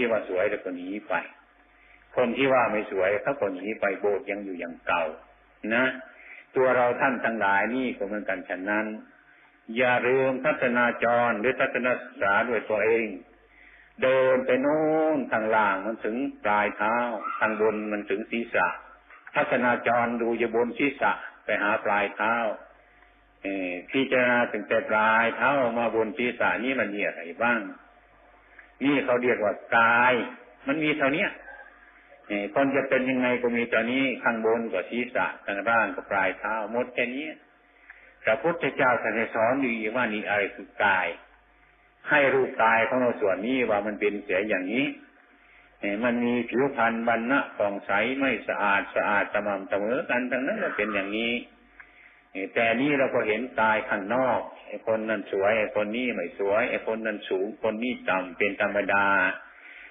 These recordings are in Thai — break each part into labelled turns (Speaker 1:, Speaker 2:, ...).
Speaker 1: ที่ว่าสวยแล้วก็หนีไป คนที่ว่าไม่สวยเขาก็หนีไปโบสถ์ยังอยู่อย่างเก่า นะ ตัวเราท่านทั้งหลายนี่ก็เหมือนกันฉะนั้น อย่าลืมทัศนาจรหรือทัศนศึกษาด้วยตัวเอง เดินไปโน้นทางล่างมันถึงปลายเท้า ทางบนมันถึงศีรษะ ทัศนาจรดูจะบนศีรษะไปหาปลายเท้าพิจารณาถึงแต่ปลายเท้ามาบนศีรษะนี่มันมีอะไรบ้าง นี่เขาเรียกว่ากาย มันมีเท่านี้คนจะเป็นยังไงก็มีตอนนี้ข้างบนกับศีรษะข้างล่างกับปลายเท้าหมดแค่นี้พระพุทธเจ้าท่านสอนดีว่านี่อะไรคือกาย ให้รูปกายของเราส่วนนี้ว่ามันเป็นเสียอย่างนี้มันมีผิวพรรณบรรณะผ่องใสไม่สะอาดสะอาดสม่ำเสมอกันทั้งนั้นเป็นอย่างนี้ แต่นี่เราก็เห็นกายข้างนอกไอ้คนนั้นสวยไอ้คนนี้ไม่สวยไอ้คนนั้นสูงคนนี้ต่ำเป็นธรรมดา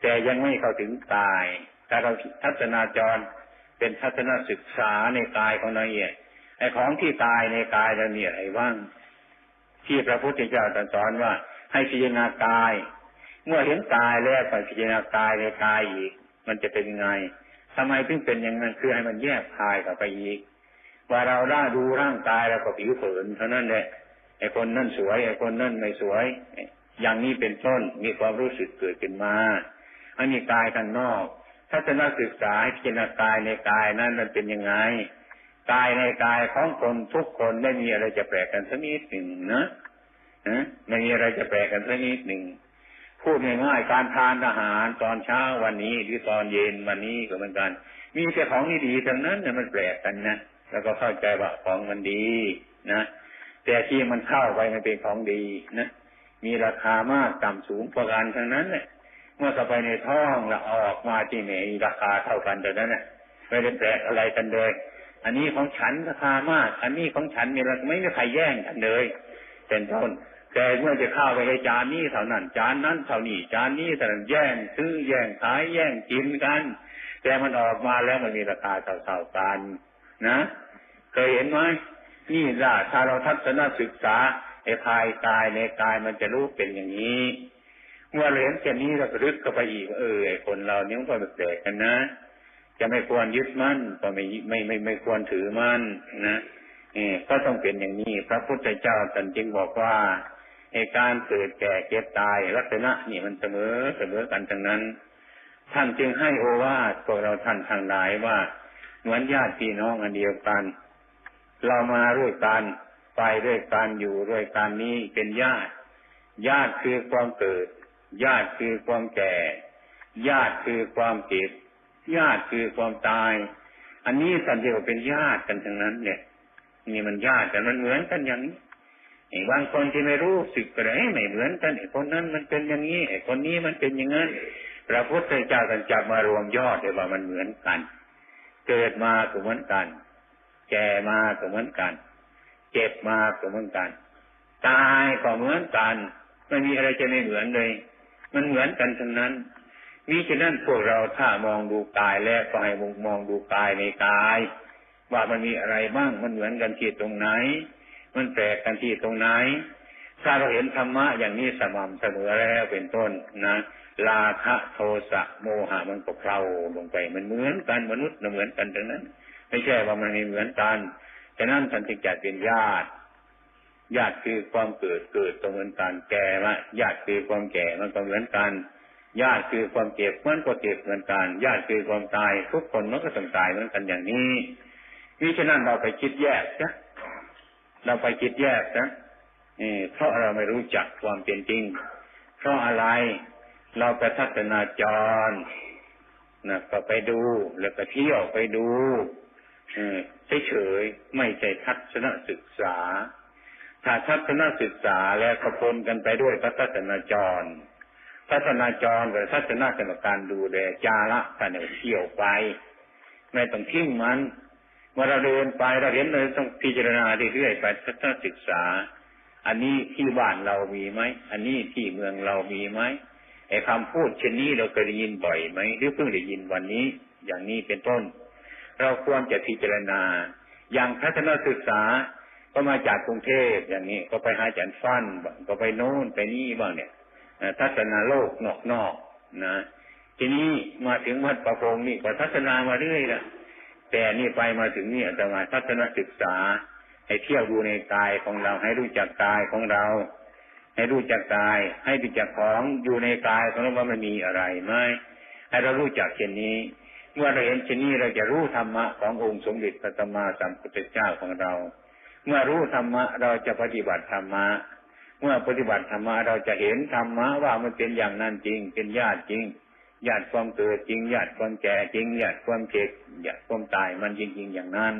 Speaker 1: แต่ยังไม่เข้าถึงกาย ถ้าเราทัศนาจรเป็นทัศนศึกษาในกายของเราเองไอ้ของที่ตายในกายเราเนี่ยอะไรว่างที่พระพุทธเจ้าตรัสอนว่า ให้พิจารณากาย เมื่อเห็นกายแล้วไปพิจารณากายในกายอีก มันจะเป็นยังไงทำไมถึงเป็นอย่างนั้นคือให้มันแยกกายกับไปอีก ว่าเราได้ดูร่างกายแล้วก็ผิวเผินเท่านั้นแหละไอ้คนนั่นสวยไอ้คนนั่นไม่สวย อย่างนี้เป็นต้นมีความรู้สึกเกิดขึ้นมา อันนี้กายข้างนอกถ้าจะนักศึกษาพิจารณากายในกายนั้นมันเป็นยังไงกายในกายของคนทุกคนไม่มีอะไรจะแปลกกันสักนิดหนึ่งนะไม่มีอะไรจะแปลกกันสักนิดหนึ่งพูดง่ายๆการทานอาหารตอนเช้าวันนี้หรือตอนเย็นวันนี้ก็เหมือนกัน มีแต่ของดีๆทั้งนั้นเนี่ยมันแปลกกันนะ แล้วก็เข้าใจว่าของมันดีนะแต่ที่มันเข้าไปมันเป็นของดีนะมีราคามากต่ำสูงประการทั้งนั้นเนี่ยเมื่อเข้าไปในท้องแล้วออกมาที่ไหนราคาเท่ากันแต่นั้นเนี่ยไม่ได้แปลกอะไรกันเลย อันนี้ของฉันราคามาก อันนี้ของฉันมีไม่มีใครแย่งกันเลย เป็นต้นแต่เมื่อจะเข้าไปในจานนี้เท่านั้น จานนั้นเท่านี้จานนี้แต่แย่งซื้อแย่งขายแย่งกินกัน แต่มันออกมาแล้วมันมีราคาเท่าๆกัน นะเคยเห็นไหมนี่ล่ะถ้าเราทัศนศึกษาไอ้ภายกายในกายมันจะรู้เป็นอย่างนี้เมื่อเห็นเช่นนี้เราก็รึกเข้าไปอีกเออไอ้คนเราเนี่ยมันก็แปลกกันนะจะไม่ควรยึดมั่นก็ไม่ไม่ไม่ไม่ควรถือมั่นนะนี่ก็ต้องเป็นอย่างนี้ พระพุทธเจ้าตรัสจึงบอกว่าในการเกิดแก่เก็บตายลักษณะนี่มันเสมอเสมอกันทั้งนั้น ท่านจึงให้โอวาทพวกเราท่านทางหลายว่า เหมือนญาติพี่น้องอันเดียวกัน เรามาด้วยกันไปด้วยกันอยู่ด้วยกันนี้เป็นญาติ ญาติคือความเกิด ญาติคือความแก่ ญาติคือความเก็บญาติคือความตาย อันนี้สันเดียวเป็นญาติกันทั้งนั้น เนี่ย นี่มันญาติกันมันเหมือนกันอย่างนี้ไอ้บางคนที่ไม่รู้สึกอะไรไม่เหมือนกันไอ้คนนั้นมันเป็นอย่างนี้ไอ้คนนี้มันเป็นอย่างนั้นพระพุทธเจ้าท่านจับมารวมยอดเลยว่ามันเหมือนกัน เกิดมาก็เหมือนกัน แก่มาก็เหมือนกัน เจ็บมาก็เหมือนกัน ตายก็เหมือนกัน ไม่มีอะไรจะไม่เหมือนเลย มันเหมือนกันทั้งนั้นมิฉะนั้นพวกเราถ้ามองดูกายแล้วก็ให้มองดูกายในกาย ว่ามันมีอะไรบ้าง มันเหมือนกันที่ตรงไหน มันแปลกกันที่ตรงไหน ถ้าเราเห็นธรรมะอย่างนี้สม่ำเสมอแล้วเป็นต้นนะลาคะโทสะโมหะมันก็เพลาลงไปมันเหมือนกันมนุษย์เหมือนกันดังนั้น ไม่ใช่ว่ามันไม่เหมือนกันฉะนั้นท่านจึงจัดเป็นญาติ ญาติคือความเกิดเกิดตรงเหมือนกันแก่ว่าญาติคือความแก่มันก็เหมือนกัน ญาติคือความเจ็บมันก็เจ็บเหมือนกัน ญาติคือความตายทุกคนมันก็ต้องตายเหมือนกันอย่างนี้มิฉะนั้นเราไปคิดแยกนะเราไปคิดแยกนะ เพราะเราไม่รู้จักความเป็นจริง เพราะอะไรเราไปทัศนาจรนะก็ไปดูแล้วก็เที่ยวไปดูเฉยๆไม่ใช่ทัศนศึกษา ถ้าทัศนศึกษาแล้วก็ปนกันไปด้วยทัศนาจรทัศนาจรหรือทัศนากรรมการดูแลจาระกันเที่ยวไป ไม่ต้องทิ้งมันเมื่อเราเดินไปเราเห็นเลยต้องพิจารณาเรื่อยๆไปทัศนศึกษา อันนี้ที่บ้านเรามีไหม อันนี้ที่เมืองเรามีไหมไอ้คำพูดเช่นนี้เราเคยได้ยินบ่อยไหมหรือเพิ่งได้ยินวันนี้ อย่างนี้เป็นต้น เราควรจะพิจารณา อย่างทัศนศึกษา ก็มาจากกรุงเทพอย่างนี้ ก็ไปหาอาจารย์ฟันก็ไปโน่นไปนี่บ้างเนี่ยทัศนาโลกนอกๆนนะทีนี้มาถึงวัดประพงนี่ก็ทัศนามาเรื่อยละแต่นี่ไปมาถึงนี่อาตมาทัศนศึกษา ให้เที่ยวดูในกายของเรา ให้รู้จักกายของเรา ให้รู้จักกาย ให้รู้จักของอยู่ในกายของเราว่ามันมีอะไรไหมให้เรารู้จักเช่นนี้ เมื่อเราเห็นเช่นนี้เราจะรู้ธรรมะขององค์สมเด็จพระสัมมาสัมพุทธเจ้าของเรา เมื่อรู้ธรรมะเราจะปฏิบัติธรรมะเมื่อปฏิบัติธรรมะเราจะเห็นธรรมะว่ามันเป็นอย่างนั้นจริง เป็นญาติจริงญาติความเกิดจริงญาติความแก่จริงญาติความเจ็บญาติความตายมันจริง ๆ อย่างนั้น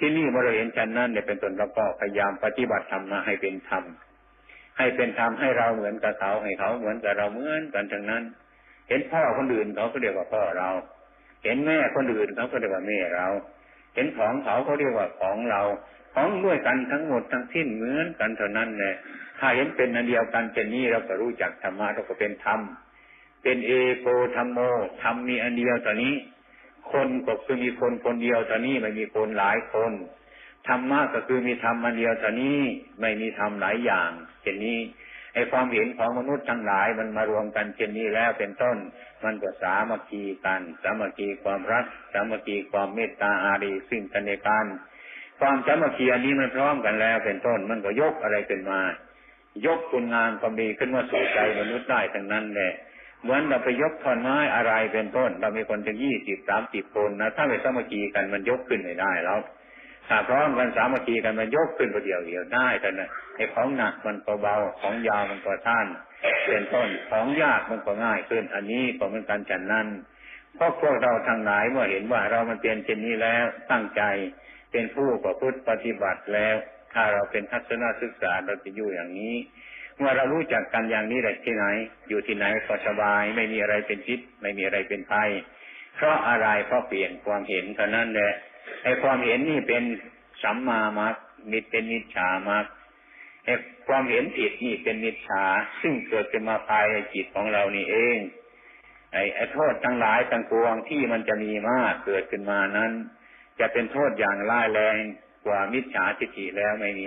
Speaker 1: ที่นี่เมื่อเราเห็นชันนั้นเนี่ยเป็นต้นเราก็พยายามปฏิบัติธรรมะให้เป็นธรรมให้เป็นธรรมให้เราเหมือนกับเขาให้เขาเหมือนกับเราเหมือนกันทั้งนั้น เห็นพ่อคนอื่นเขาก็เรียกว่าพ่อเรา เห็นแม่คนอื่นเขาก็เรียกว่าแม่เรา เห็นของเขาเขาเรียกว่าของเรา ของด้วยกันทั้งหมดทั้งสิ้นเหมือนกันเท่านั้นแหละถ้าเห็นเป็นอันเดียวกันเป็นนี้เราก็รู้จักธรรมะเราก็เป็นธรรมเป็นเอโกธรรมโมธรรมมีอันเดียวตอนนี้ คนก็คือมีคนคนเดียวตอนนี้ไม่มีคนหลายคนธรรมะก็คือมีธรรมอันเดียวตอนนี้ไม่มีธรรมหลายอย่างเช่นนี้ไอความเห็นของมนุษย์ทั้งหลายมันมารวมกันเช่นนี้แล้วเป็นต้น มันก็สามัคคีกัน สามัคคีความรัก สามัคคีความเมตตาอารีซึ่งกันในการความสามัคคีอันนี้มันพร้อมกันแล้วเป็นต้น มันก็ยกอะไรขึ้นมา ยกคุณงามความดีขึ้นมาสู่ใจมนุษย์ได้ทั้งนั้นแหละ เหมือนเราไปยกท่อนไม้อะไรเป็นต้น เรามีคนถึงยี่สิบสามสิบคนนะถ้าไปสามัคคีกันมันยกขึ้นไม่ได้แล้วถ้าพร้อมกันสามัคคีกันมันยกขึ้นประเดียวเดียวได้แต่นะไอ้ของหนักมันก็เบาของยาวมันก็ท่านเป็นต้นของยากมันก็ง่ายขึ้น อันนี้ก็เป็นการจันนั้นเพราะพวกเราทางหลายเมื่อเห็นว่าเรามันเป็นเช่นนี้แล้วตั้งใจเป็นผู้ประพฤติปฏิบัติแล้ว ถ้าเราเป็นทัศนศึกษาเราจะอยู่อย่างนี้ เมื่อเรารู้จักกันอย่างนี้แหละที่ไหน อยู่ที่ไหนก็สบาย ไม่มีอะไรเป็นพิษไม่มีอะไรเป็นภัยเพราะอะไรเพราะเปลี่ยนความเห็นเท่านั้นแหละไอ้ความเห็นนี่เป็นสัมมามัคมิเป็นนิจฉามัคไอ้ความเห็นผิดนี่เป็นนิจฉาซึ่งเกิดขึ้นมาภายในจิตของเรานี่เอง ไอ้ไอ้โทษทั้งหลายทั้งปวงที่มันจะมีมากเกิดขึ้นมานั้น จะเป็นโทษอย่างร้ายแรงกว่ามิจฉาทิฏฐิแล้วไม่มี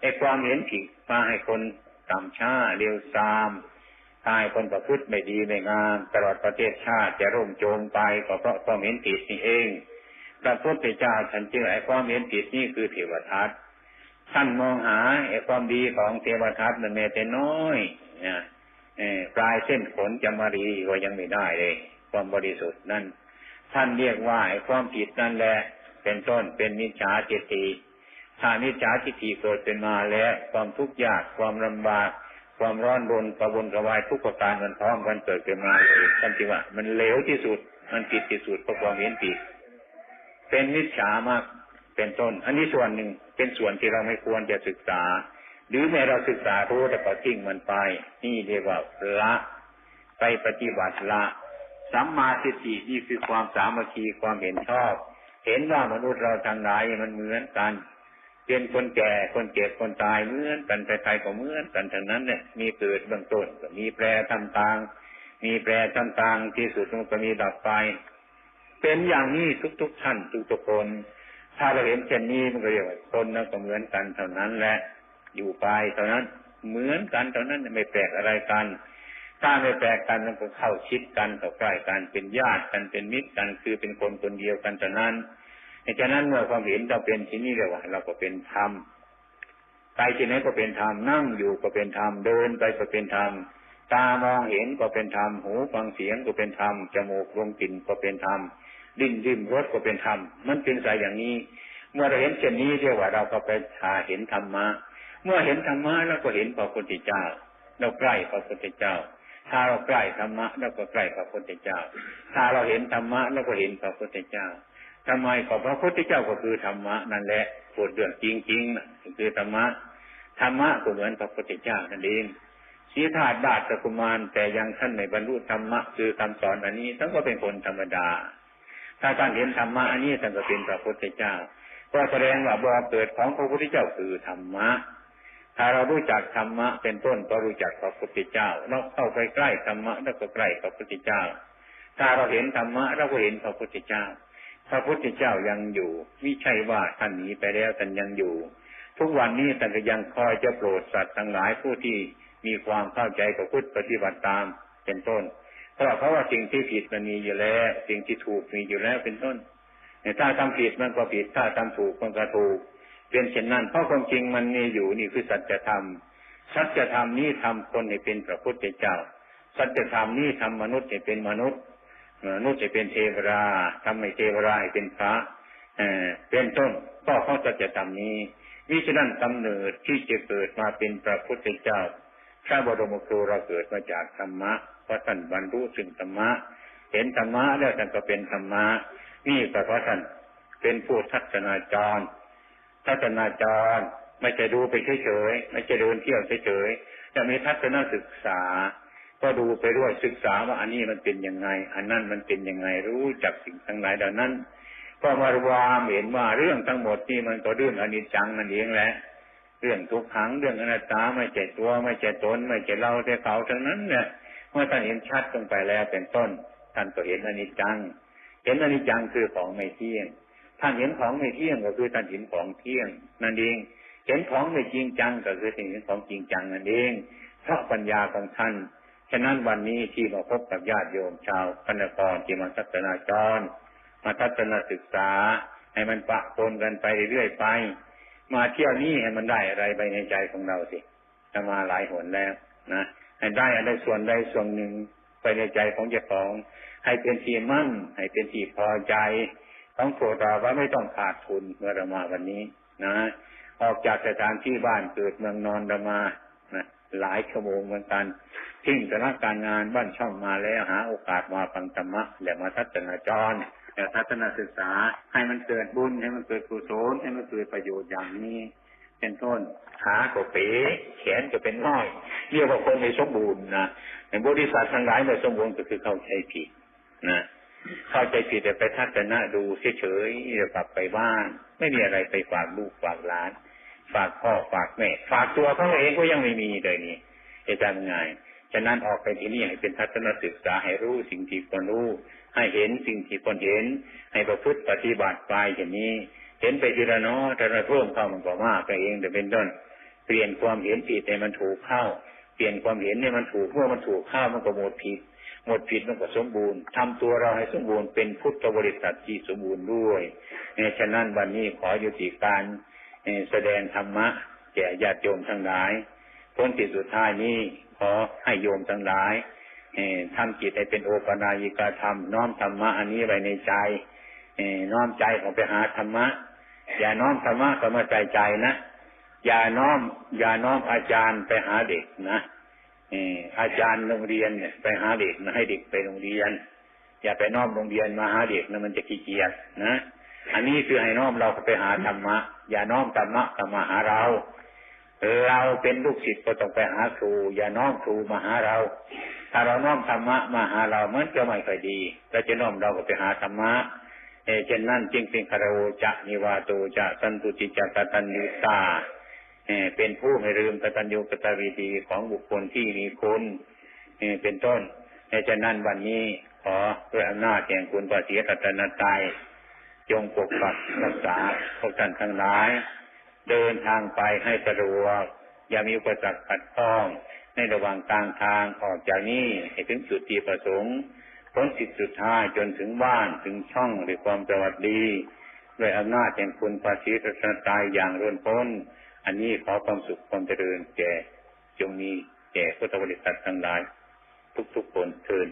Speaker 1: ไอ้ความเห็นผิดมาให้คน ต่ำช้าเร็วซามตายคนประพฤติไม่ดีไม่งามตลอดประเทศชาติจะร่มจมไปก็เพราะความเห็นผิดนี่เองพระพุทธเจ้าท่านจึงไอ้ความเห็นผิดนี่คือเทวทัตท่านมองหาไอ้ความดีของเทวทัตมันแม้แต่น้อยนะปลายเส้นขนจะมารีก็ยังไม่ได้เลย ความบริสุทธิ์นั่นท่านเรียกว่าไอ้ความผิดนั่นแหละ เป็นต้นเป็นมิจฉาเจติ ถ้ามิจฉาทิฏฐิเกิดเป็นมาแล้ว ความทุกข์ยากความลำบาก ความร้อนรนกระวนกระวายทุกประการมันพร้อมกันเกิดขึ้นมาเลยท่านจึงว่า มันเลวที่สุด มันผิดที่สุดเพราะความเห็นผิดเป็นมิจฉามากเป็นต้น อันนี้ส่วนหนึ่งเป็นส่วนที่เราไม่ควรจะศึกษา หรือแม้เราศึกษารู้แต่ก็ทิ้งมันไป นี่เรียกว่าละไปปฏิบัติละสัมมาทิฏฐินี่คือความสามัคคีความเห็นชอบ เห็นว่ามนุษย์เราทั้งหลายมันเหมือนกัน เป็นคนแก่คนเจ็บคนตายเหมือนกันใครๆก็เหมือนกันทั้งนั้นเนี่ยมีเกิดเบื้องต้นก็มีแปรทำต่าง มีแปรทำต่างที่สุดมันก็มีดับไป เป็นอย่างนี้ทุกๆท่านทุกๆคน ถ้าเราเห็นเช่นนี้มันก็เรียกว่าคนนั้นก็เหมือนกันเท่านั้นแหละอยู่ไปเท่านั้นเหมือนกันเท่านั้นไม่แปลกอะไรกันถ้าไม่แปลกกันมันก็เข้าชิดกันเข้าใกล้กันเป็นญาติกันเป็นมิตรกันคือเป็นคนคนเดียวกันเท่านั้น ฉะนั้นเมื่อความเห็นเราเป็นที่นี่เรียกว่าเราก็เป็นธรรมไปที่ไหนก็เป็นธรรมนั่งอยู่ก็เป็นธรรมเดินไปก็เป็นธรรมตามองเห็นก็เป็นธรรมหูฟังเสียงก็เป็นธรรมจมูกลมกลิ่นก็เป็นธรรมดิ้นดิ้มรสก็เป็นธรรมมันเป็นสายอย่างนี้ เมื่อเราเห็นเช่นนี้เรียกว่าเราก็ไปหาเห็นธรรมะเมื่อเห็นธรรมะเราก็เห็นพระพุทธเจ้า เราใกล้พระพุทธเจ้า ถ้าเราใกล้ธรรมะเราก็ใกล้พระพุทธเจ้า ถ้าเราเห็นธรรมะเราก็เห็นพระพุทธเจ้า ทำไมก็พระพุทธเจ้าก็คือธรรมะนั่นแหละพูดเรื่องจริงๆนะคือธรรมะธรรมะก็เหมือนพระพุทธเจ้านั่นเองสีธาตุดาตกุมารแต่ยังท่านในบรรลุธรรมะคือคำสอนอันนี้ท่านก็เป็นคนธรรมดา ถ้าการเห็นธรรมะอันนี้ท่านก็เป็นพระพุทธเจ้า ก็แสดงว่าบ่อเกิดของพระพุทธเจ้าคือธรรมะ ถ้าเรารู้จักธรรมะเป็นต้นก็รู้จักพระพุทธเจ้า เราเข้าไปใกล้ธรรมะแล้วก็ใกล้พระพุทธเจ้า ถ้าเราเห็นธรรมะเราก็เห็นพระพุทธเจ้า พระพุทธเจ้ายังอยู่ไม่ใช่ว่าท่านหนีไปแล้วท่านยังอยู่ ทุกวันนี้ท่านก็ยังคอยจะโปรดสัตว์ทั้งหลายผู้ที่มีความเข้าใจกับพุทธปฏิบัติตามเป็นต้น เพราะเพราะว่าสิ่งที่ผิดมันมีอยู่แล้ว สิ่งที่ถูกมีอยู่แล้วเป็นต้นถ้าทำผิดมันก็ผิด ถ้าทำถูกมันก็ถูก เป็นเช่นนั้น เพราะความจริงมันมีอยู่นี่คือสัจธรรมสัจธรรมนี้ทำคนให้เป็นพระพุทธเจ้า สัจธรรมนี้ทำมนุษย์ให้เป็นมนุษย์ นุษย์ให้เป็นเทวราทำให้เทวราให้เป็นพระเป็นต้นก็เขาสัจธรรมนี้มิฉะนั้นกำเนิดที่จะเกิดมาเป็นพระพุทธเจ้า พระบรมครูเราเกิดมาจากธรรมะเพราะท่านบรรลุถึงธรรมะ เห็นธรรมะแล้วท่านก็เป็นธรรมะนี่ก็เพราะท่านเป็นผู้ทัศนาจรทัศนาจรไม่จะดูไปเฉยๆไม่จะเดินเที่ยวเฉยๆจะมีทัศนศึกษา ก็ดูไปด้วยศึกษาว่าอันนี้มันเป็นยังไง อันนั้นมันเป็นยังไงรู้จักสิ่งทั้งหลายเหล่านั้น ก็มารวามเห็นว่าเรื่องทั้งหมดนี่มันก็เรื่องอนิจจังนั่นเองแหละเรื่องทุกขังเรื่องอนัตตาไม่ใช่ตัวไม่ใช่ตนไม่ใช่เราแต่เขาทั้งนั้นเนี่ยเมื่อท่านเห็นชัดลงไปแล้วเป็นต้น ท่านก็เห็นอนิจจัง เห็นอนิจจังคือของไม่เที่ยง ท่านเห็นของไม่เที่ยงก็คือท่านเห็นของเที่ยงนั่นเองเห็นของไม่จริงจังก็คือท่านเห็นของจริงจังนั่นเองเพราะปัญญาของท่าน ฉะนั้นวันนี้ที่มาพบกับญาติโยมชาวพนครที่มาทัศนาจร มาทัศนศึกษา ให้มันปะปนกันไปเรื่อยไป มาเที่ยวนี้ให้มันได้อะไรไปในใจของเราสิจะมาหลายหนแล้วนะให้ได้อะไรส่วนใดส่วนหนึ่งไปในใจของเจ้าของ ให้เป็นที่มั่น ให้เป็นที่พอใจต้องโปรดเราว่าไม่ต้องขาดทุนเมื่อเรามาวันนี้ นะ ออกจากสถานที่บ้านเกิดเมืองนอนเรามานะ หลายชั่วโมงเหมือนกันทิ้งแต่ละการงานบ้านช่องมาแล้วหาโอกาสมาฟังธรรมะและมาทัศนาจรแต่ทัศนศึกษาให้มันเกิดบุญให้มันเกิดกุศลให้มันเกิดประโยชน์อย่างนี้ เป็นต้นขาก็เป๋แขนก็เป็นน้อยเรียกว่าคนไม่สมบูรณ์นะในบริษัททั้งหลายไม่สมบูรณ์ก็คือเข้าใจผิดนะเข้าใจผิดแต่ไปทัศนะดูเฉยๆจะกลับไปบ้าน ไม่มีอะไรไปฝากลูกฝากหลาน ฝากพ่อฝากแม่ ฝากตัวเขาเองก็ยังไม่มีเลยนี่จะทำไงฉะนั้นออกไปที่นี่ให้เป็นทัศนศึกษาให้รู้สิ่งที่ควรรู้ ให้เห็นสิ่งที่ควรเห็น ให้ประพฤติปฏิบัติไปอย่างนี้ เห็นไปทีละน้อยแต่ละเพิ่มเข้ามันก็มากไปเองแต่เป็นต้นเปลี่ยนความเห็นผิดให้มันถูกเข้า เปลี่ยนความเห็นให้มันถูกเมื่อมันถูกเข้ามันก็หมดผิด หมดผิดมันก็สมบูรณ์ทำตัวเราให้สมบูรณ์เป็นพุทธบริษัทที่สมบูรณ์ด้วยฉะนั้นวันนี้ขอยุติการ แสดงธรรมะ แก่ญาติโยมทั้งหลายพ้นที่สุดท้ายนี้ขอให้โยมทั้งหลายทำจิตให้เป็นโอปนายิกาธรรม น้อมธรรมะอันนี้ไว้ในใจน้อมใจของไปหาธรรมะ อย่าน้อมธรรมะก็มาใจใจนะอย่าน้อม อย่าน้อมอาจารย์ไปหาเด็กนะอาจารย์โรงเรียนเนี่ยไปหาเด็กนะให้เด็กไปโรงเรียน อย่าไปน้อมโรงเรียนมาหาเด็กนะมันจะขี้เกียจนะ อันนี้คือให้น้อมเราไปหาธรรมะ อย่าน้อมธรรมะก็มาหาเรา เราเป็นลูกศิษย์ก็ต้องไปหาครู อย่าน้อมครูมาหาเรา ถ้าเราน้อมธรรมะมาหาเรามันจะไม่ค่อยดีเราจะน้อมเราก็ไปหาธรรมะเอเช่นนั้นจึงเป็นคารวจะนิวาโตจะสันตุจิจะกตัญญูตาเป็นผู้ไม่ลืมกตัญญูกตวิธีของบุคคลที่มีคุณเป็นต้นเช่นนั้นวันนี้ขอด้วยอำนาจแห่งคุณปฏิรัตนตาย จงปกปักรักษาพวกท่านทั้งหลาย เดินทางไปให้สะดวก อย่ามีอุปสรรคขัดข้อง ในระหว่างกลางทางออกจากนี้ให้ถึงจุดที่ประสงค์พ้นสิทธิสุดท้ายจนถึงบ้านถึงช่องด้วยความสวัสดีด้วยอำนาจแห่งคุณภาษีรัตนตายอย่างร่นพ้น อันนี้ขอความสุขความเจริญแก่จงนี้แก่พุทธบริษัททั้งหลาย ทุกๆคนเทิน